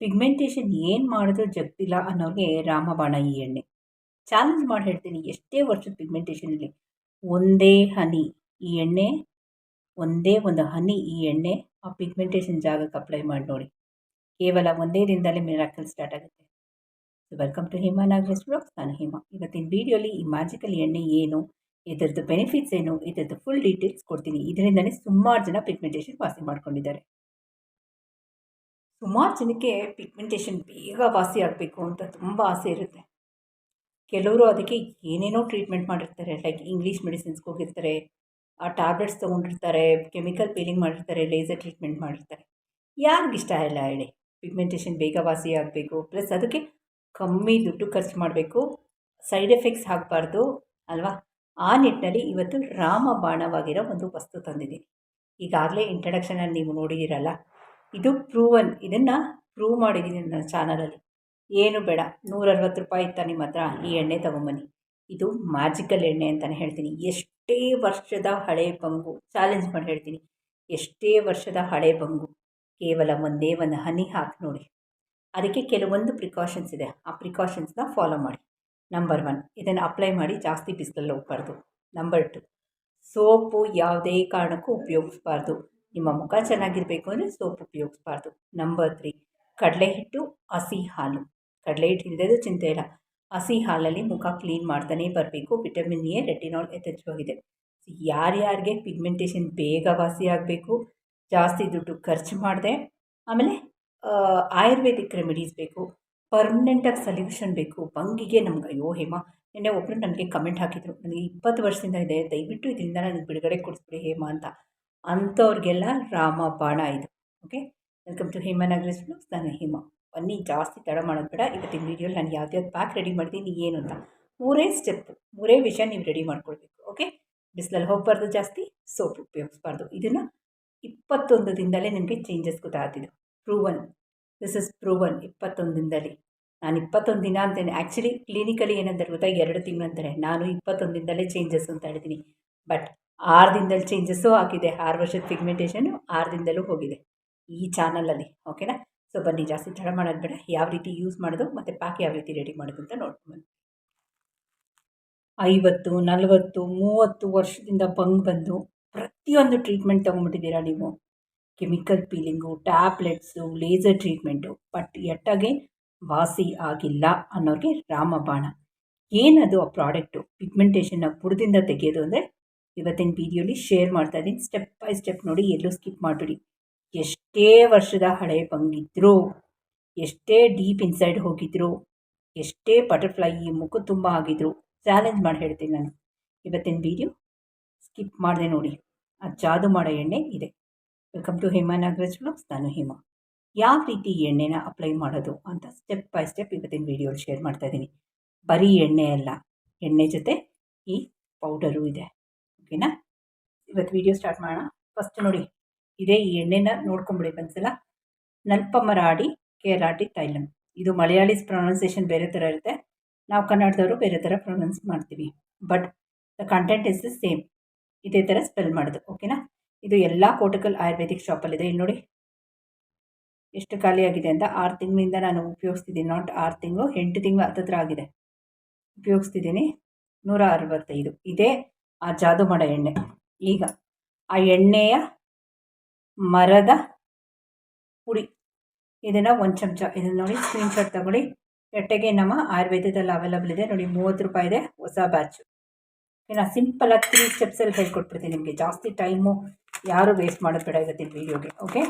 Pigmentation ಏನು ಮಾಡಿದ್ರೂ ಜಗ್ತಿಲ್ಲ ಅನ್ನೋರಿಗೆ ರಾಮಬಾಣ ಈ ಎಣ್ಣೆ. ಚಾಲೆಂಜ್ ಮಾಡಿ ಹೇಳ್ತೀನಿ, ಎಷ್ಟೇ ವರ್ಷದ ಪಿಗ್ಮೆಂಟೇಷನ್ ಇರಲಿ, ಒಂದೇ ಹನಿ ಈ ಎಣ್ಣೆ, ಒಂದೇ ಒಂದು ಹನಿ ಈ ಎಣ್ಣೆ ಆ ಪಿಗ್ಮೆಂಟೇಷನ್ ಜಾಗಕ್ಕೆ ಅಪ್ಲೈ ಮಾಡಿ ನೋಡಿ. ಕೇವಲ ಒಂದೇ ದಿನದಲ್ಲಿ ಮಿರಾಕಲ್ ಸ್ಟಾರ್ಟ್ ಆಗುತ್ತೆ. Welcome to Hima Nagaresh blogs ನಾನು ಹಿಮಾ. ಇವತ್ತಿನ ವೀಡಿಯೋಲಿ ಈ ಮ್ಯಾಜಿಕಲ್ ಎಣ್ಣೆ ಏನು, ಇದರದ್ದು ಬೆನಿಫಿಟ್ಸ್ ಏನು, ಇದರದ್ದು ಫುಲ್ ಡೀಟೇಲ್ಸ್ ಕೊಡ್ತೀನಿ. ಇದರಿಂದನೇ ಸುಮಾರು ಜನ ಪಿಗ್ಮೆಂಟೇಷನ್ ವಾಸಿ ಮಾಡ್ಕೊಂಡಿದ್ದಾರೆ. ಸುಮಾರು ಜನಕ್ಕೆ ಪಿಗ್ಮೆಂಟೇಷನ್ ಬೇಗ ವಾಸಿ ಆಗಬೇಕು ಅಂತ ತುಂಬ ಆಸೆ ಇರುತ್ತೆ. ಕೆಲವರು ಅದಕ್ಕೆ ಏನೇನೋ ಟ್ರೀಟ್ಮೆಂಟ್ ಮಾಡಿರ್ತಾರೆ ಲೈಕ್ ಇಂಗ್ಲೀಷ್ ಮೆಡಿಸಿನ್ಸ್ಗೆ ಹೋಗಿರ್ತಾರೆ, ಆ ಟ್ಯಾಬ್ಲೆಟ್ಸ್ ತೊಗೊಂಡಿರ್ತಾರೆ ಕೆಮಿಕಲ್ ಪೀಲಿಂಗ್ ಮಾಡಿರ್ತಾರೆ ಲೇಸರ್ ಟ್ರೀಟ್ಮೆಂಟ್ ಮಾಡಿರ್ತಾರೆ. ಯಾರಿಗಿಷ್ಟ ಇಲ್ಲ ಹೇಳಿ. ಪಿಗ್ಮೆಂಟೇಷನ್ ಬೇಗ ವಾಸಿ ಆಗಬೇಕು. ಪ್ಲಸ್ ಅದಕ್ಕೆ ಕಮ್ಮಿ ದುಡ್ಡು ಖರ್ಚು ಮಾಡಬೇಕು. ಸೈಡ್ ಎಫೆಕ್ಟ್ಸ್ ಆಗಬಾರ್ದು, ಅಲ್ವಾ? ಆ ನಿಟ್ಟಿನಲ್ಲಿ ಇವತ್ತು ರಾಮ ಬಾಣವಾಗಿರೋ ಒಂದು ವಸ್ತು ತಂದಿದ್ದೀನಿ. ಈಗಾಗಲೇ ಇಂಟ್ರಡಕ್ಷನಲ್ಲಿ ನೀವು ನೋಡಿದ್ದೀರಲ್ಲ ಇದು ಪ್ರೂವನ್ ಇದನ್ನು ಪ್ರೂವ್ ಮಾಡಿದ್ದೀನಿ ನನ್ನ ಚಾನಲಲ್ಲಿ ಏನು ಬೇಡ, ನೂರರವತ್ತು ರೂಪಾಯಿ ಇತ್ತ ನಿಮ್ಮ ಹತ್ರ ಈ ಎಣ್ಣೆ ತೊಗೊಂಬನ್ನಿ. ಇದು ಮ್ಯಾಜಿಕಲ್ ಎಣ್ಣೆ ಅಂತಲೇ ಹೇಳ್ತೀನಿ. ಎಷ್ಟೇ ವರ್ಷದ ಹಳೆ ಬಂಗು ಚಾಲೆಂಜ್ ಮಾಡಿ ಹೇಳ್ತೀನಿ. ಎಷ್ಟೇ ವರ್ಷದ ಹಳೆ ಬಂಗು, ಕೇವಲ ಒಂದೇ ಒಂದು ಹನಿ ಹಾಕಿ ನೋಡಿ. ಅದಕ್ಕೆ ಕೆಲವೊಂದು ಪ್ರಿಕಾಷನ್ಸ್ ಇದೆ. ಆ ಪ್ರಿಕಾಷನ್ಸ್ನ ಫಾಲೋ ಮಾಡಿ. ನಂಬರ್ ಒನ್ ಇದನ್ನು ಅಪ್ಲೈ ಮಾಡಿ ಜಾಸ್ತಿ ಬಿಸಿಲಲ್ಲಿ ಹೋಗ್ಬಾರ್ದು. ನಂಬರ್ ಟು ಸೋಪು ಯಾವುದೇ ಕಾರಣಕ್ಕೂ ಉಪಯೋಗಿಸ್ಬಾರ್ದು. ನಿಮ್ಮ ಮುಖ ಚೆನ್ನಾಗಿರಬೇಕು ಅಂದರೆ ಸೋಪ್ ಉಪಯೋಗಿಸ್ಬಾರ್ದು. ನಂಬರ್ ತ್ರೀ ಕಡಲೆ ಹಿಟ್ಟು, ಹಸಿ ಹಾಲು. ಕಡಲೆ ಹಿಟ್ಟು ಇಲ್ಲದೇ ಚಿಂತೆ ಇಲ್ಲ. ಹಸಿ ಹಾಲಲ್ಲಿ ಮುಖ ಕ್ಲೀನ್ ಮಾಡ್ತಾನೆ ಬರಬೇಕು. ವಿಟಮಿನ್ ಎ ರೆಟಿನಾಲ್ ಯಥೇಚ್ಛವಾಗಿದೆ. ಯಾರ್ಯಾರಿಗೆ ಪಿಗ್ಮೆಂಟೇಷನ್ ಬೇಗ ವಾಸಿ ಆಗಬೇಕು, ಜಾಸ್ತಿ ದುಡ್ಡು ಖರ್ಚು ಮಾಡಿದೆ, ಆಮೇಲೆ ಆಯುರ್ವೇದಿಕ್ ರೆಮಿಡೀಸ್ ಬೇಕು ಪರ್ಮನೆಂಟಾಗಿ ಸಲ್ಯೂಷನ್ ಬೇಕು. ಬಂಗಿಗೆ ನಮ್ಗೆ, ಅಯ್ಯೋ, ಹೇಮ, ನಿನ್ನೆ ಒಬ್ಬರು ನನಗೆ ಕಮೆಂಟ್ ಹಾಕಿದರು. ನನಗೆ ಇಪ್ಪತ್ತು ವರ್ಷದಿಂದ ಇದೆ, ದಯವಿಟ್ಟು ಇದರಿಂದ ನನಗೆ ಬಿಡುಗಡೆ ಕೊಡಿಸ್ಬಿಡಿ ಹೇಮ ಅಂತ. ಅಂಥವ್ರಿಗೆಲ್ಲ ರಾಮ ಬಾಣ ಇದು okay welcome to Hema Nagaresh blogs ನಾನು ಹಿಮ. ಬನ್ನಿ, ಜಾಸ್ತಿ ತಡ ಮಾಡೋದು ಬೇಡ. ಇವತ್ತಿನ ವೀಡಿಯೋಲಿ ನಾನು ಯಾವ್ದ್ಯಾವ್ದು ಪ್ಯಾಕ್ ರೆಡಿ ಮಾಡ್ತೀನಿ ಏನು ಅಂತ. ಮೂರೇ ಸ್ಟೆಪ್ ಮೂರೇ ವಿಷಯ ನೀವು ರೆಡಿ ಮಾಡ್ಕೊಳ್ಬೇಕು ಓಕೆ ಬಿಸಿಲಲ್ಲಿ ಹೋಗಬಾರ್ದು ಜಾಸ್ತಿ ಸೋಪ್ ಉಪಯೋಗಿಸ್ಬಾರ್ದು. ಇದನ್ನು ಇಪ್ಪತ್ತೊಂದು ದಿನದಲ್ಲೇ ನಿಮಗೆ ಚೇಂಜಸ್ ಗೊತ್ತಾಗ್ತಿದ್ದು ಪ್ರೂವನ್ ದಿಸ್ ಇಸ್ ಪ್ರೂವನ್ ಇಪ್ಪತ್ತೊಂದು ದಿನದಲ್ಲಿ ನಾನು ಇಪ್ಪತ್ತೊಂದು ದಿನ ಅಂತೇನೆ. ಆ್ಯಕ್ಚುಲಿ ಕ್ಲಿನಿಕಲಿ ಏನಂತಾರೆ ಗೊತ್ತಾ? ಎರಡು ತಿಂಗಳು ಅಂತಾರೆ. ನಾನು ಇಪ್ಪತ್ತೊಂದು ದಿನದಲ್ಲೇ ಚೇಂಜಸ್ ಅಂತ ಹೇಳ್ತೀನಿ ಬಟ್ ಆರು ದಿನದಲ್ಲಿ ಚೇಂಜಸ್ಸು ಆಗಿದೆ ಆರು ವರ್ಷದ ಪಿಗ್ಮೆಂಟೇಷನು ಆರು ದಿನದಲ್ಲೂ ಹೋಗಿದೆ. ಈ ಚಾನಲಲ್ಲಿ ಓಕೆನಾ ಸೊ ಬನ್ನಿ, ಜಾಸ್ತಿ ತಡ ಮಾಡೋದು ಬೇಡ. ಯಾವ ರೀತಿ ಯೂಸ್ ಮಾಡೋದು ಮತ್ತು ಪ್ಯಾಕ್ ಯಾವ ರೀತಿ ರೆಡಿ ಮಾಡೋದು ಅಂತ ನೋಡ್ಕೊಂಡು ಐವತ್ತು, ನಲವತ್ತು, ಮೂವತ್ತು ವರ್ಷದಿಂದ ಬಂಗ್ ಬಂದು ಪ್ರತಿಯೊಂದು ಟ್ರೀಟ್ಮೆಂಟ್ ತೊಗೊಂಬಿಟ್ಟಿದ್ದೀರಾ ನೀವು? Chemical peeling tablets laser treatment but ಎಟ್ಟಾಗೆ ವಾಸಿ ಆಗಿಲ್ಲ ಅನ್ನೋರಿಗೆ ರಾಮಬಾಣ. ಏನದು ಆ ಪ್ರಾಡಕ್ಟು ಪಿಗ್ಮೆಂಟೇಷನ್ನ ಬುಡದಿಂದ ತೆಗೆಯೋದು ಅಂದರೆ ಇವತ್ತಿನ ವಿಡಿಯೋಲಿ ಶೇರ್ ಮಾಡ್ತಾ ಇದ್ದೀನಿ. ಸ್ಟೆಪ್ ಬೈ ಸ್ಟೆಪ್ ನೋಡಿ ಎಲ್ಲೂ ಸ್ಕಿಪ್ ಮಾಡಿಬಿಡಿ. ಎಷ್ಟೇ ವರ್ಷದ ಹಳೆ ಬಂಗಿದ್ರು, ಎಷ್ಟೇ ಡೀಪ್ ಇನ್ಸೈಡ್ ಹೋಗಿದ್ರು, ಎಷ್ಟೇ ಬಟರ್ಫ್ಲೈ ಮುಖ ತುಂಬ ಆಗಿದ್ರು ಚಾಲೆಂಜ್ ಮಾಡಿ ಹೇಳ್ತೀನಿ ನಾನು. ಇವತ್ತಿನ ವಿಡಿಯೋ ಸ್ಕಿಪ್ ಮಾಡಿದೆ ನೋಡಿ. ಆ ಜಾದು ಮಾಡೋ ಎಣ್ಣೆ ಇದೆ. Welcome to Hema Nagaraj blogs ನಾನು ಹೇಮಾ. ಯಾವ ರೀತಿ ಎಣ್ಣೆನ ಅಪ್ಲೈ ಮಾಡೋದು ಅಂತ ಸ್ಟೆಪ್ ಬೈ ಸ್ಟೆಪ್ ಇವತ್ತಿನ ವಿಡಿಯೋಲಿ ಶೇರ್ ಮಾಡ್ತಾ ಇದ್ದೀನಿ. ಬರೀ ಎಣ್ಣೆ ಅಲ್ಲ, ಎಣ್ಣೆ ಜೊತೆ ಈ ಪೌಡರು ಇದೆ. ಓಕೆನಾ? ಇವತ್ತು ವೀಡಿಯೋ ಸ್ಟಾರ್ಟ್ ಮಾಡೋಣ. ಫಸ್ಟ್ ನೋಡಿ, ಇದೇ ಈ ಎಣ್ಣೆನ ನೋಡ್ಕೊಂಬಿಡಿ ಒಂದ್ಸಲ ನಲ್ಪಮರಾಡಿ ಕೇರಾಟಿ, ತೈಲಂ. ಇದು ಮಲಯಾಳಿಸ್ ಪ್ರೊನೌನ್ಸೇಷನ್ ಬೇರೆ ಥರ ಇರುತ್ತೆ. ನಾವು ಕನ್ನಡದವರು ಬೇರೆ ಥರ ಪ್ರೊನೌನ್ಸ್ ಮಾಡ್ತೀವಿ. But the content is the same ಇದೇ ಥರ ಸ್ಪೆಲ್ ಮಾಡೋದು, ಓಕೆನಾ? ಇದು ಎಲ್ಲ ಕೋಟಕಲ್ ಆಯುರ್ವೇದಿಕ್ ಶಾಪಲ್ಲಿದೆ ಇಲ್ಲಿ ನೋಡಿ. ಎಷ್ಟು ಖಾಲಿಯಾಗಿದೆ ಅಂತ ಆರು ತಿಂಗಳಿಂದ ನಾನು ಉಪಯೋಗಿಸ್ತಿದ್ದೀನಿ. ನಾಟ್ ಆರು ತಿಂಗಳು, ಎಂಟು ತಿಂಗಳು ಹತ್ತತ್ರ ಆಗಿದೆ. ಉಪಯೋಗಿಸ್ತಿದ್ದೀನಿ. ನೂರ ಅರವತ್ತೈದು. ಇದೇ ಆ ಜಾದು ಮಾಡೋ ಎಣ್ಣೆ. ಈಗ ಆ ಎಣ್ಣೆಯ ಮರದ ಪುಡಿ. ಇದನ್ನು ಒಂದು ಚಮಚ, ಇದನ್ನು ನೋಡಿ ಸ್ಕ್ರೀನ್ಶಾಟ್ ತಗೊಳ್ಳಿ. ಎಟ್ಟೆಗೆ ನಮ್ಮ ಆಯುರ್ವೇದದಲ್ಲಿ ಅವೈಲಬಲ್ ಇದೆ. ನೋಡಿ ಮೂವತ್ತು ರೂಪಾಯಿ ಇದೆ, ಹೊಸ ಬ್ಯಾಚು ಇನ್ನು ಸಿಂಪಲಾಗಿ ತ್ರೀ ಸ್ಟೆಪ್ಸಲ್ಲಿ ಹೇಳ್ಕೊಟ್ಬಿಡ್ತೀನಿ ನಿಮಗೆ. ಜಾಸ್ತಿ ಟೈಮು ಯಾರು ವೇಸ್ಟ್ ಮಾಡೋದು ಬೇಡ ಇವತ್ತಿನ ವೀಡಿಯೋಗೆ ಓಕೆ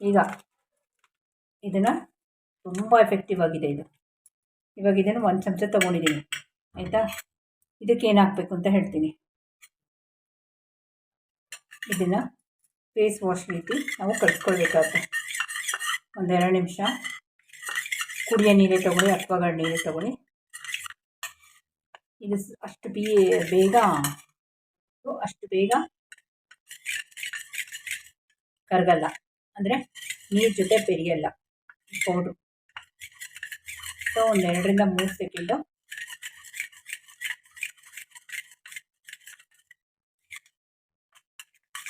ಈಗ ಇದನ್ನು ತುಂಬ ಎಫೆಕ್ಟಿವ್ ಆಗಿದೆ ಇದು. ಇವಾಗ ಇದನ್ನು ಒಂದು ಚಮಚ ತೊಗೊಂಡಿದ್ದೀನಿ ಆಯಿತಾ? ಇದಕ್ಕೆ ಏನು ಅಂತ ಹೇಳ್ತೀನಿ. ಇದನ್ನು ಫೇಸ್ ವಾಶ್ ರೀತಿ ನಾವು ಕಲಿಸ್ಕೊಳ್ಬೇಕಾಗುತ್ತೆ ಒಂದೆರಡು ನಿಮಿಷ. ಕುಡಿಯೋ ನೀರೇ ತೊಗೊಳ್ಳಿ ಅಕ್ವಾಗಾರ್ಡ್ ನೀರೇ ತೊಗೊಳ್ಳಿ. ಇದು ಅಷ್ಟು ಬೀ ಬೇಗ ಅಷ್ಟು ಬೇಗ ಕರಗಲ್ಲ. ಅಂದರೆ ನೀರು ಜೊತೆ ಬೆರೆಯಲ್ಲ. ಪೌಡ್ರು ಸೊ ಒಂದೆರಡರಿಂದ ಮೂರು ಸೆಕೆಂಡು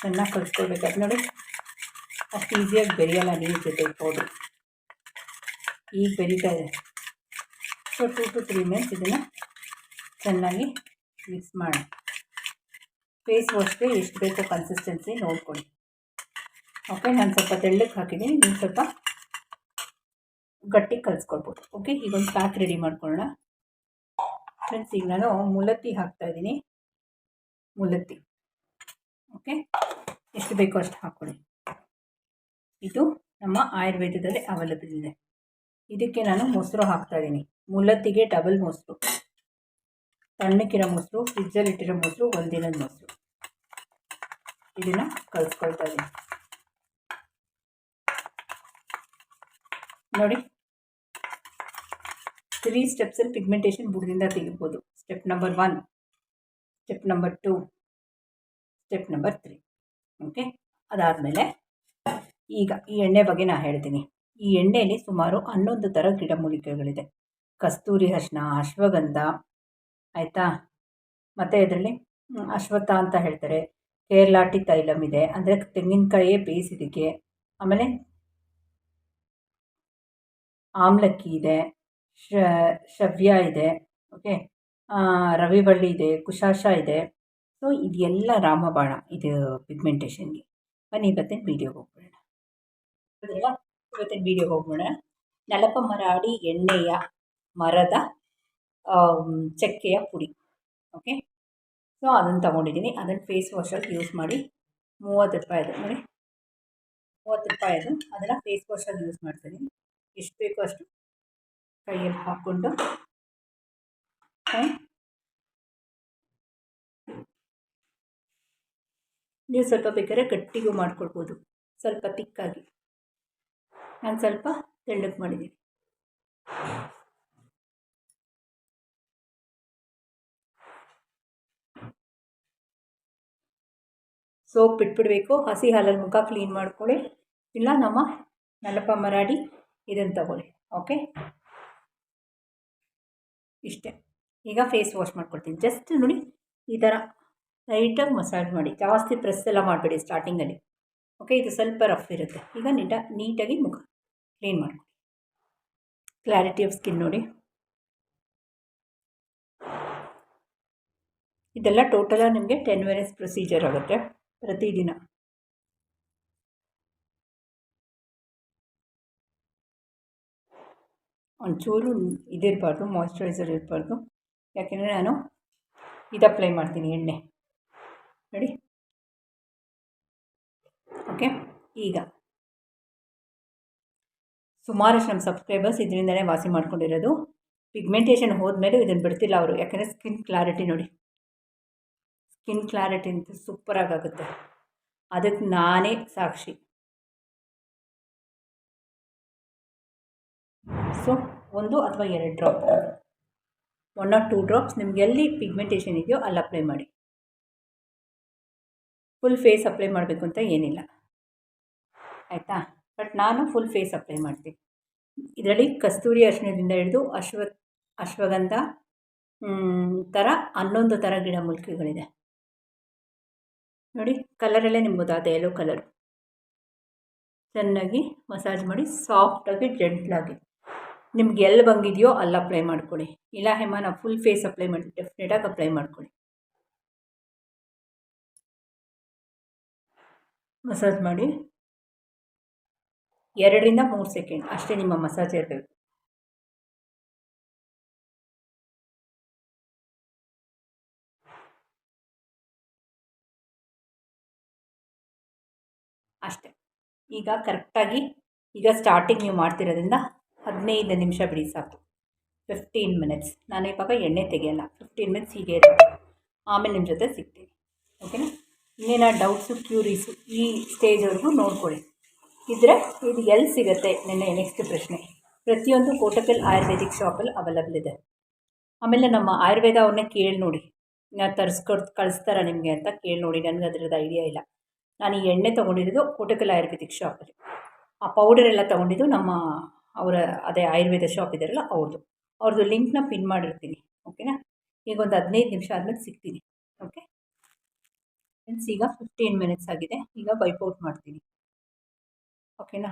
ಚೆನ್ನಾಗಿ ಕಲಿಸ್ಕೊಳ್ಬೇಕು ಅದು ನೋಡಿ, ಅಷ್ಟು ಈಸಿಯಾಗಿ ಬೆರೆಯಲ್ಲ ನೀರು ಜೊತೆ ಪೌಡ್ರು ಈಗ ಬೆರೀತಾ ಇದೆ. So two two three minutes ಇದನ್ನು ಚೆನ್ನಾಗಿ ಮಿಕ್ಸ್ ಮಾಡಿ. ಫೇಸ್ ವಾಶ್ಗೆ ಎಷ್ಟು ಬೇಕೋ ಕನ್ಸಿಸ್ಟೆನ್ಸಿ ನೋಡ್ಕೊಳ್ಳಿ. ಓಕೆ ನಾನು ಸ್ವಲ್ಪ ತೆಳ್ಳಕ್ಕೆ ಹಾಕಿದ್ದೀನಿ ನೀವು ಸ್ವಲ್ಪ ಗಟ್ಟಿ ಕಲಿಸ್ಕೊಳ್ಬೋದು. ಓಕೆ ಈಗ ಒಂದು ಪ್ಯಾಕ್ ರೆಡಿ ಮಾಡ್ಕೊಳ್ಳೋಣ. ಫ್ರೆಂಡ್ಸ್ ಈಗ ನಾನು ಮುಲತ್ತಿ ಹಾಕ್ತಾಯಿದ್ದೀನಿ ಮುಲತ್ತಿ ಓಕೆ? ಎಷ್ಟು ಬೇಕೋ ಅಷ್ಟು ಹಾಕ್ಕೊಳ್ಳಿ ಇದು ನಮ್ಮ ಆಯುರ್ವೇದದಲ್ಲಿ ಅವೈಲಬಲ್ ಇದೆ. ಇದಕ್ಕೆ ನಾನು ಮೊಸರು ಹಾಕ್ತಾಯಿದ್ದೀನಿ ಮುಲತ್ತಿಗೆ ಡಬಲ್ ಮೊಸರು. ತಣ್ಣಕ್ಕಿರೋ ಮೊಸರು, ಫ್ರಿಜ್ಜಲ್ಲಿ ಇಟ್ಟಿರೋ ಮೊಸರು ಒಂದಿನದ ಮೊಸರು. ಇದನ್ನು ಕಲಿಸ್ಕೊಳ್ತಾ ಇದ್ದೀನಿ. ನೋಡಿ. ತ್ರೀ ಸ್ಟೆಪ್ಸಲ್ಲಿ ಪಿಗ್ಮೆಂಟೇಷನ್ ಬುಡದಿಂದ ತೆಗಿಬೋದು. Step number one step number two step number three okay ಅದಾದಮೇಲೆ, ಈಗ ಈ ಎಣ್ಣೆ ಬಗ್ಗೆ ನಾನು ಹೇಳ್ತೀನಿ. ಈ ಎಣ್ಣೆಯಲ್ಲಿ ಸುಮಾರು ಹನ್ನೊಂದು ಥರ ಗಿಡಮೂಲಿಕೆಗಳಿದೆ. ಕಸ್ತೂರಿ ಅರಿಶಿನ ಅಶ್ವಗಂಧ, ಆಯಿತಾ? ಮತ್ತು ಇದರಲ್ಲಿ ಅಶ್ವತ್ಥ ಅಂತ ಹೇಳ್ತಾರೆ. ಕೇರಳಾಟಿ ತೈಲಮ್ ಇದೆ. ಅಂದರೆ ತೆಂಗಿನಕಾಯಿಯೇ ಬೇಯಿಸಿದಕ್ಕೆ ಆಮೇಲೆ ಆಮ್ಲಕ್ಕಿ ಇದೆ. ಶವ್ಯ ಇದೆ. ಓಕೆ ರವಿಬಳ್ಳಿ ಇದೆ. ಕುಶಾಶ ಇದೆ. ಸೊ ಇದೆಲ್ಲ ರಾಮಬಾಣ, ಇದು ಪಿಗ್ಮೆಂಟೇಷನ್ಗೆ ಬನ್ನಿ, ಇವತ್ತಿನ ವೀಡಿಯೋಗೆ ಹೋಗ್ಬಿಡೋಣ. ಇವತ್ತಿನ ವೀಡಿಯೋಗೆ ಹೋಗ್ಬಿಡೋಣ. ನಲಪ ಮರಾಡಿ ಎಣ್ಣೆಯ ಮರದ ಚಕ್ಕೆಯ ಪುಡಿ. ಓಕೆ ಸೊ ಅದನ್ನು ತೊಗೊಂಡಿದ್ದೀನಿ. ಅದನ್ನು ಫೇಸ್ ವಾಶಲ್ಲಿ ಯೂಸ್ ಮಾಡಿ ಮೂವತ್ತು ರೂಪಾಯಿ ಅದು. ನೋಡಿ. ಮೂವತ್ತು ರೂಪಾಯಿ ಅದು. ಅದನ್ನು ಫೇಸ್ ವಾಶಲ್ಲಿ ಯೂಸ್ ಮಾಡ್ತೀನಿ ಎಷ್ಟು ಬೇಕೋ ಅಷ್ಟು ಕೈಯಲ್ಲಿ ಹಾಕ್ಕೊಂಡು ನೀವು ಸ್ವಲ್ಪ ಬೇಕಾದ್ರೆ ಗಟ್ಟಿಗೂ ಮಾಡ್ಕೊಳ್ಬೋದು ಸ್ವಲ್ಪ ತಿಕ್ಕಾಗಿ. ನಾನು ಸ್ವಲ್ಪ ತೆಳ್ಳಗೆ ಮಾಡಿದ್ದೀನಿ. ಸೋಪ್ ಬಿಟ್ಬಿಡಬೇಕು ಹಸಿ ಹಾಲಲ್ಲಿ ಮುಖ ಕ್ಲೀನ್ ಮಾಡ್ಕೊಳ್ಳಿ. ಇಲ್ಲ ನಮ್ಮ ನಲಪ ಮರಾಡಿ ಇದನ್ನು ತಗೊಳ್ಳಿ. ಓಕೆ? ಇಷ್ಟೇ. ಈಗ ಫೇಸ್ ವಾಶ್ ಮಾಡ್ಕೊಳ್ತೀನಿ ಜಸ್ಟ್ ನೋಡಿ ಈ ಥರ ಲೈಟಾಗಿ ಮಸಾಜ್ ಮಾಡಿ. ಜಾಸ್ತಿ ಪ್ರೆಸ್ ಎಲ್ಲ ಮಾಡಬೇಡಿ ಸ್ಟಾರ್ಟಿಂಗಲ್ಲಿ ಓಕೆ ಇದು ಸ್ವಲ್ಪ ರಫ್ ಇರುತ್ತೆ. ಈಗ ನೀಟ, ನೀಟಾಗಿ ಮುಖ ಕ್ಲೀನ್ ಮಾಡ್ಕೊಳ್ಳಿ. ಕ್ಲಾರಿಟಿ ಆಫ್ ಸ್ಕಿನ್ ನೋಡಿ. ಇದೆಲ್ಲ ಟೋಟಲಾಗಿ ನಿಮಗೆ ಟೆನ್ ಮಿನಿಟ್ಸ್ ಪ್ರೊಸೀಜರ್ ಆಗುತ್ತೆ ಪ್ರತಿದಿನ. ಒಂಚೂರು ಇದಿರಬಾರ್ದು ಮಾಯಿಶ್ಚರೈಸರ್ ಇರಬಾರ್ದು. ಯಾಕೆಂದರೆ ನಾನು ಇದು ಅಪ್ಲೈ ಮಾಡ್ತೀನಿ ಎಣ್ಣೆ. ನೋಡಿ ಓಕೆ ಈಗ. ಸುಮಾರಷ್ಟು ನಮ್ಮ ಸಬ್ಸ್ಕ್ರೈಬರ್ಸ್ ಇದರಿಂದಲೇ ವಾಸಿ ಮಾಡ್ಕೊಂಡಿರೋದು. ಪಿಗ್ಮೆಂಟೇಷನ್ ಹೋದ್ಮೇಲೆ ಇದನ್ನು ಬಿಡ್ತಿಲ್ಲ ಅವರು. ಯಾಕೆಂದರೆ ಸ್ಕಿನ್ ಕ್ಲಾರಿಟಿ ನೋಡಿ. ಸ್ಕಿನ್ ಕ್ಲಾರಿಟಿ ಅಂತ ಸೂಪರಾಗಿ ಆಗುತ್ತೆ ಅದಕ್ಕೆ ನಾನೇ ಸಾಕ್ಷಿ. ಸೊ ಒಂದು ಅಥವಾ ಎರಡು drop one or two drops ನಿಮ್ಗೆ ಎಲ್ಲಿ ಪಿಗ್ಮೆಂಟೇಷನ್ ಇದೆಯೋ ಅಲ್ಲಿ ಅಪ್ಲೈ ಮಾಡಿ. ಫುಲ್ ಫೇಸ್ ಅಪ್ಲೈ ಮಾಡಬೇಕು ಅಂತ ಏನಿಲ್ಲ. ಆಯಿತಾ? ಬಟ್ ನಾನು ಫುಲ್ ಫೇಸ್ ಅಪ್ಲೈ ಮಾಡ್ತೀನಿ ಇದರಲ್ಲಿ ಕಸ್ತೂರಿ ಅರಿಶಿಣದಿಂದ ಹಿಡಿದು ಅಶ್ವ, ಅಶ್ವಗಂಧ ಥರ ಹನ್ನೊಂದು ಥರ ಗಿಡಮೂಲಿಕೆಗಳಿದೆ ನೋಡಿ, ಕಲರಲ್ಲೇ ನಿಮ್ಮದು ಅದು ಎಲ್ಲೋ ಕಲರು ಚೆನ್ನಾಗಿ ಮಸಾಜ್ ಮಾಡಿ ಸಾಫ್ಟಾಗಿ ಜೆಂಟ್ಲಾಗಿ ನಿಮ್ಗೆ ಎಲ್ಲಿ ಬಂದಿದೆಯೋ ಅಲ್ಲಿ ಅಪ್ಲೈ ಮಾಡ್ಕೊಳ್ಳಿ ಇಲ್ಲ ಹೇಮ ನಾವು ಫುಲ್ ಫೇಸ್ ಅಪ್ಲೈ ಮಾಡಿ ಡೆಫಿನೆಟಾಗಿ ಅಪ್ಲೈ ಮಾಡ್ಕೊಳ್ಳಿ ಮಸಾಜ್ ಮಾಡಿ. ಎರಡರಿಂದ ಮೂರು ಸೆಕೆಂಡ್ ಅಷ್ಟೇ ನಿಮ್ಮ ಮಸಾಜ್ ಇರಬೇಕು. ಅಷ್ಟೇ. ಈಗ ಕರೆಕ್ಟಾಗಿ ಈಗ ಸ್ಟಾರ್ಟಿಂಗ್ ನೀವು ಮಾಡ್ತಿರೋದ್ರಿಂದ ಹದಿನೈದು ನಿಮಿಷ ಬಿಡಿ ಸಾಕು. ಫಿಫ್ಟೀನ್ ಮಿನಿಟ್ಸ್ ನಾನು ಇವಾಗ ಎಣ್ಣೆ ತೆಗೆಯಲ್ಲ. ಫಿಫ್ಟೀನ್ ಮಿನಿಟ್ಸ್ ಹೀಗೆ ಇರುತ್ತೆ ಆಮೇಲೆ ನಿಮ್ಮ ಜೊತೆ ಸಿಗ್ತೀನಿ. ಓಕೆನಾ ಇನ್ನೇನ ಡೌಟ್ಸು ಕ್ಯೂರೀಸು ಈ ಸ್ಟೇಜ್ವರೆಗೂ ನೋಡ್ಕೊಳ್ಳಿ. ಇದ್ದರೆ ಇದು ಎಲ್ಲಿ ಸಿಗುತ್ತೆ ನೆನ್ನೆ ನೆಕ್ಸ್ಟ್ ಪ್ರಶ್ನೆ. ಪ್ರತಿಯೊಂದು ಕೋಟಕಲ್ ಆಯುರ್ವೇದಿಕ್ ಶಾಪಲ್ಲಿ ಅವೈಲಬಲ್ ಇದೆ. ಆಮೇಲೆ ನಮ್ಮ ಆಯುರ್ವೇದ ಅವ್ರನ್ನೇ ಕೇಳಿ ನೋಡಿ. ನಾನು ತರಿಸ್ಕೊಡ್ ಕಳಿಸ್ತಾರ ನಿಮಗೆ ಅಂತ ಕೇಳಿ ನೋಡಿ. ನನಗೆ ಅದರದ್ದು ಐಡಿಯಾ ಇಲ್ಲ. ನಾನು ಈ ಎಣ್ಣೆ ತೊಗೊಂಡಿರೋದು ಕೋಟಕಲ್ ಆಯುರ್ವೇದಿಕ್ ಶಾಪಲ್ಲಿ ಆ ಪೌಡರ್ ಎಲ್ಲ ತೊಗೊಂಡಿದ್ದು ನಮ್ಮ ಅವರ, ಅದೇ ಆಯುರ್ವೇದ ಶಾಪ್ ಇದಾರಲ್ಲ ಅವ್ರದ್ದು ಅವ್ರದ್ದು ಲಿಂಕ್ನ ಪಿನ್ ಮಾಡಿರ್ತೀನಿ. ಓಕೆನಾ ಈಗ ಒಂದು ಹದಿನೈದು ನಿಮಿಷ ಆದಮೇಲೆ ಸಿಗ್ತೀನಿ. ಓಕೆ ಮೀನ್ಸ್ ಈಗ ಫಿಫ್ಟೀನ್ ಮಿನಿಟ್ಸ್ ಆಗಿದೆ. ಈಗ ವೈಪೌಟ್ ಮಾಡ್ತೀನಿ. ಓಕೆನಾ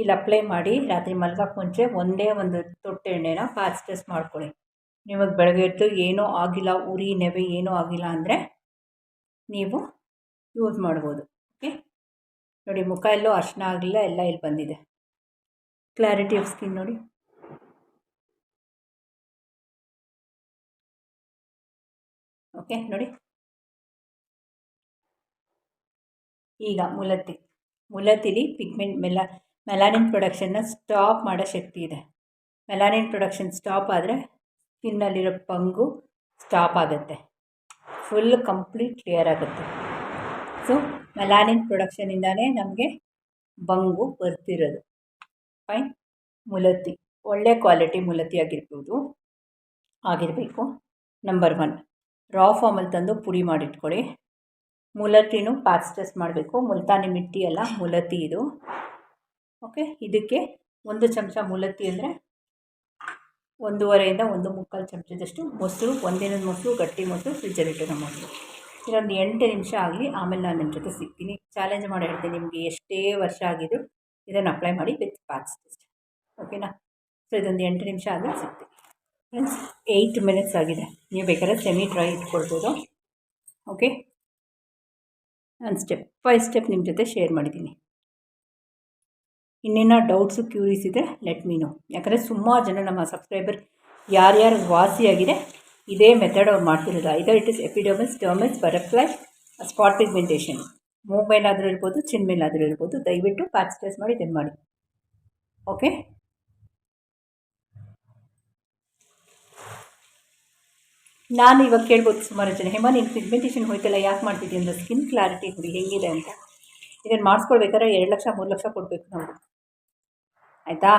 ಇಲ್ಲಿ ಅಪ್ಲೈ ಮಾಡಿ, ರಾತ್ರಿ ಮಲ್ಗಕ್ಕೆ ಮುಂಚೆ ಒಂದೇ ಒಂದು ತೊಟ್ಟೆಣ್ಣೆನ ಟೆಸ್ಟ್ ಮಾಡ್ಕೊಳ್ಳಿ. ನಿಮಗೆ ಬೆಳಗ್ಗೆ ಎದ್ದು ಏನೂ ಆಗಿಲ್ಲ, ಉರಿ, ನೆವೆ ಏನೂ ಆಗಿಲ್ಲ ಅಂದರೆ ನೀವು ಯೂಸ್ ಮಾಡ್ಬೋದು. ಓಕೆ ನೋಡಿ, ಮುಖ ಎಲ್ಲೂ ಅರ್ಶನ ಆಗಲಿಲ್ಲ, ಎಲ್ಲ ಇಲ್ಲಿ ಬಂದಿದೆ. ಕ್ಲಾರಿಟಿ ಆಫ್ ಸ್ಕಿನ್ ನೋಡಿ. ಓಕೆ ನೋಡಿ. ಈಗ ಮುಲತ್ತಿ ಮುಲತ್ತಿಲಿ ಪಿಗ್ಮೆಂಟ್ ಮೆಲ, ಮೆಲಾನಿನ್ ಪ್ರೊಡಕ್ಷನ್ನ ಸ್ಟಾಪ್ ಮಾಡೋ ಶಕ್ತಿ ಇದೆ. ಮೆಲಾನಿನ್ ಪ್ರೊಡಕ್ಷನ್ ಸ್ಟಾಪ್ ಆದರೆ ಸ್ಕಿನ್ನಲ್ಲಿರೋ ಪಂಗು ಸ್ಟಾಪ್ ಆಗುತ್ತೆ. ಫುಲ್ ಕಂಪ್ಲೀಟ್ ಕ್ಲಿಯರ್ ಆಗುತ್ತೆ. ಸೊ, ಮೆಲಾನಿನ್ ಪ್ರೊಡಕ್ಷನಿಂದಾನೇ ನಮಗೆ ಬಂಗು ಬರ್ತಿರೋದು. ಫೈನ್. ಮುಲತ್ತಿ ಒಳ್ಳೆ ಕ್ವಾಲಿಟಿ ಮುಲತ್ತಿ ಆಗಿರ್ಬೋದು. ಆಗಿರಬೇಕು. Number one. ರಾ ಫಾರ್ಮಲ್ಲಿ ತಂದು ಪುಡಿ ಮಾಡಿಟ್ಕೊಳ್ಳಿ. ಮುಲತ್ತಿನೂ ಪಾಸ್ಟಸ್ ಮಾಡಬೇಕು. ಮುಲ್ತಾನಿ ಮಿಟ್ಟಿ ಅಲ್ಲ, ಮುಲತಿ ಇದು. ಓಕೆ ಇದಕ್ಕೆ ಒಂದು ಚಮಚ ಮುಲತಿ ಅಂದರೆ ಒಂದೂವರೆಯಿಂದ ಒಂದು ಮುಕ್ಕಾಲು ಚಮಚದಷ್ಟು ಮೊಸರು ಒಂದಿನದ ಮೊಸರು, ಗಟ್ಟಿ ಮೊಸರು ಫ್ರಿಜ್ಜಲ್ಲಿಟ್ಟಿರೋ ಮೊಸರು. ಇನ್ನೊಂದು ಎಂಟು ನಿಮಿಷ ಆಗಲಿ, ಆಮೇಲೆ ನಾನು ನಿಮ್ಮ ಜೊತೆ ಸಿಗ್ತೀನಿ. ಚಾಲೆಂಜ್ ಮಾಡಿ ಹೇಳ್ತೀನಿ ನಿಮಗೆ ಎಷ್ಟೇ ವರ್ಷ ಆಗಿದ್ರು ಇದನ್ನು ಅಪ್ಲೈ ಮಾಡಿ ವಿತ್ ಪಾಸ್ಟಸ್ ಓಕೆನಾ ಸೊ ಇದೊಂದು ಎಂಟು ನಿಮಿಷ ಆದರೆ ಸಿಗ್ತೀನಿ. ಫ್ರೆಂಡ್ಸ್ ಏಯ್ಟ್ ಮಿನಿಟ್ಸ್ ಆಗಿದೆ. ನೀವು ಬೇಕಾದ್ರೆ ಸೆಮಿ ಡ್ರೈ ಇಟ್ಕೊಳ್ಬೋದು. ಓಕೆ ನಾನು ಸ್ಟೆಪ್ ಬೈ ಸ್ಟೆಪ್ ನಿಮ್ಮ ಜೊತೆ ಶೇರ್ ಮಾಡಿದ್ದೀನಿ. ಇನ್ನೇನೋ ಡೌಟ್ಸು ಕ್ಯೂರೀಸ್ ಇದ್ದರೆ ಲೆಟ್ ಮೀನು ಯಾಕಂದರೆ ಸುಮಾರು ಜನ ನಮ್ಮ ಸಬ್ಸ್ಕ್ರೈಬರ್ ಯಾರ್ಯಾರು ವಾಸಿಯಾಗಿದೆ, ಇದೇ ಮೆಥಡ್ ಅವ್ರು ಮಾಡ್ತಿರೋದು. Either it is epidermis dermis butterfly spot pigmentation move ಮೇಲಾದರೂ ಇರ್ಬೋದು ಚಿನ್ ಮೇಲಾದರೂ ಇರ್ಬೋದು, ದಯವಿಟ್ಟು ಪ್ಯಾಚ್ ಮಾಡಿ ಇದನ್ನು ಮಾಡಿ. ಓಕೆ ನಾನು ಇವಾಗ ಕೇಳ್ಬೋದು ಸುಮಾರು ಜನ. ಹೇಮ, ನೀನು ಪಿಗ್ಮೆಂಟೇಷನ್ ಹೋಯ್ತಲ್ಲ, ಯಾಕೆ ಮಾಡ್ತಿದ್ದೆ ಅಂದರೆ ಸ್ಕಿನ್ ಕ್ಲಾರಿಟಿ ನೋಡಿ ಹೇಗಿದೆ ಅಂತ. ಇದನ್ನು ಮಾಡಿಸ್ಕೊಳ್ಬೇಕಾದ್ರೆ ಎರಡು ಲಕ್ಷ, ಮೂರು ಲಕ್ಷ ಕೊಡಬೇಕು ನಾವು ಆಯಿತಾ?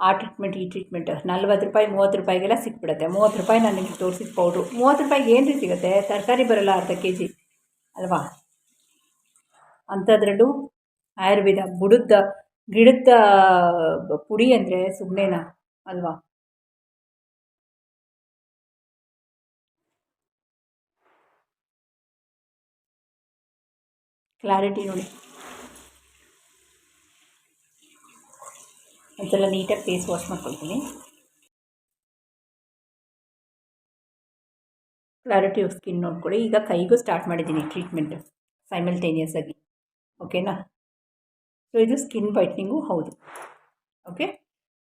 ಆ ಟ್ರೀಟ್ಮೆಂಟ್ ಈ ಟ್ರೀಟ್ಮೆಂಟ್ ನಲ್ವತ್ತು ರೂಪಾಯಿ, ಮೂವತ್ತು ರೂಪಾಯಿಗೆಲ್ಲ ಸಿಕ್ಬಿಡುತ್ತೆ. ಮೂವತ್ತು ರೂಪಾಯಿ ನಾನು ನಿಮಗೆ ತೋರಿಸಿದ ಪೌಡ್ರು ಮೂವತ್ತು ರೂಪಾಯಿಗೆ ಏನು ರೀ ಸಿಗುತ್ತೆ? ತರಕಾರಿ ಬರೋಲ್ಲ ಅರ್ಧ ಕೆ ಜಿ ಅಲ್ವಾ? ಅಂಥದ್ರಲ್ಲೂ ಆಯುರ್ವೇದ ಬುಡದ ಗಿಡದ ಪುಡಿ ಅಂದರೆ ಸುಮ್ಮನೆನಾ ಅಲ್ವಾ? ಕ್ಲಾರಿಟಿ ನೋಡಿ. ಒಂದ್ಸಲ ನೀಟಾಗಿ ಫೇಸ್ ವಾಶ್ ಮಾಡ್ಕೊಳ್ತೀನಿ. ಕ್ಲಾರಿಟಿ ಆಫ್ ಸ್ಕಿನ್ ನೋಡ್ಕೊಳ್ಳಿ ಈಗ ಕೈಗೂ ಸ್ಟಾರ್ಟ್ ಮಾಡಿದ್ದೀನಿ ಟ್ರೀಟ್ಮೆಂಟ್ ಸೈಮಲ್ಟೇನಿಯಸ್ ಆಗಿ. ಓಕೆನಾ ಸೊ ಇದು ಸ್ಕಿನ್ ವೈಟ್ನಿಂಗು ಹೌದು. ಓಕೆ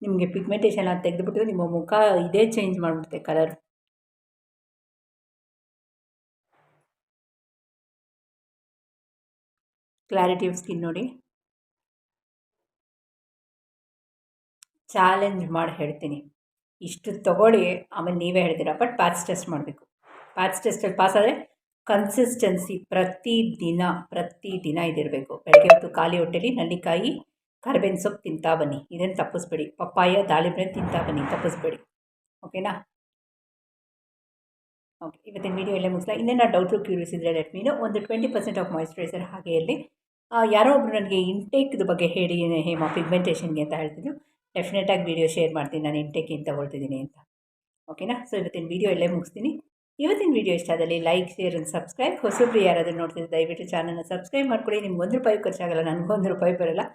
ನಿಮಗೆ ಪಿಗ್ಮೆಂಟೇಷನ್ ಅದು ತೆಗೆದುಬಿಟ್ಟು ನಿಮ್ಮ ಮುಖ ಇದೇ ಚೇಂಜ್ ಮಾಡಿಬಿಡುತ್ತೆ ಕಲರ್ ಕ್ಲಾರಿಟಿ ಆಫ್ ಸ್ಕಿನ್ ನೋಡಿ. ಚಾಲೆಂಜ್ ಮಾಡಿ ಹೇಳ್ತೀನಿ. ಇಷ್ಟು ತಗೊಳ್ಳಿ, ಆಮೇಲೆ ನೀವೇ ಹೇಳ್ತೀರಾ ಬಟ್ ಪ್ಯಾಚ್ ಟೆಸ್ಟ್ ಮಾಡಬೇಕು. ಪ್ಯಾಚ್ ಟೆಸ್ಟಲ್ಲಿ ಪಾಸ್ ಆದರೆ ಕನ್ಸಿಸ್ಟೆನ್ಸಿ ಪ್ರತಿ ದಿನ ಪ್ರತಿ ದಿನ ಇದಿರಬೇಕು. ಬೆಳಗ್ಗೆ ಹೊತ್ತು ಖಾಲಿ ಹೊಟ್ಟೆಲಿ ನಲ್ಲಿಕಾಯಿ, ಕರ್ಬೇವಿನ ಸೊಪ್ಪು ತಿಂತಾ ಬನ್ನಿ. ಇದನ್ನು ತಪ್ಪಿಸ್ಬೇಡಿ. ಪಪ್ಪಾಯ ದಾಳಿಂಬೆ ತಿಂತಾ ಬನ್ನಿ. ತಪ್ಪಿಸ್ಬೇಡಿ. ಓಕೆನಾ? ಓಕೆ, ಇವತ್ತಿನ ವೀಡಿಯೋ ಎಲ್ಲ ಮುಗಿಸ್ಲಾ. ಇನ್ನೇನು ಡೌಟು ಕ್ಯೂರಿಯಸ್ ಇದ್ದರೆ ಲೆಟ್ ಮೀನು ಒಂದು ಟ್ವೆಂಟಿ ಪರ್ಸೆಂಟ್ ಆಫ್ ಮಾಯಿಶ್ಚರೈಸರ್ ಹಾಗೆ ಇರಲಿ ಯಾರೋ ಒಬ್ಬರು ನನಗೆ ಇಂಟೇಕ್ದು ಬಗ್ಗೆ ಹೇಳಿ ಹೇಮ ಪಿಗ್ಮೆಂಟೇಷನ್ಗೆ ಅಂತ ಹೇಳ್ತಿದ್ರು. ಡೆಫಿನೆಟಾಗಿ ವೀಡಿಯೋ ಶೇರ್ ಮಾಡ್ತೀನಿ, ನಾನು ಇಂಟೇಕ್ ಏನು ತೊಗೊಳ್ತಿದ್ದೀನಿ ಅಂತ. ಓಕೆನಾ ಸೊ ಇವತ್ತಿನ ವೀಡಿಯೋ ಇಲ್ಲೇ ಮುಗಿಸ್ತೀನಿ. ಇವತ್ತಿನ ವೀಡಿಯೋ ಇಷ್ಟ ಆದಲ್ಲಿ ಲೈಕ್ ಶೇರ್ ಅಂಡ್ ಸಬ್ಸ್ಕ್ರೈಬ್ ಹೊಸಬ್ರು ಯಾರಾದರೂ ನೋಡ್ತಿದ್ರೆ ದಯವಿಟ್ಟು ಚಾನಲ್ನ ಸಬ್ಸ್ಕ್ರೈಬ್ ಮಾಡ್ಕೊಳ್ಳಿ ನಿಮ್ಗೆ ಒಂದು ರೂಪಾಯಿ ಖರ್ಚಾಗಲ್ಲ ನನಗೊಂದು ರೂಪಾಯಿ ಬರೋಲ್ಲ.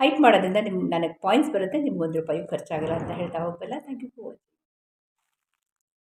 ಹೈಪ್ ಮಾಡೋದ್ರಿಂದ ನಿಮ್ಗೆ ನನಗೆ ಪಾಯಿಂಟ್ಸ್ ಬರುತ್ತೆ, ನಿಮ್ಗೆ ಒಂದು ರೂಪಾಯಿ ಖರ್ಚಾಗಲ್ಲ ಅಂತ ಹೇಳ್ತಾ ಹೋಗಲ್ಲ ಥ್ಯಾಂಕ್ ಯು ಫಾರ್ ವಾಚಿಂಗ್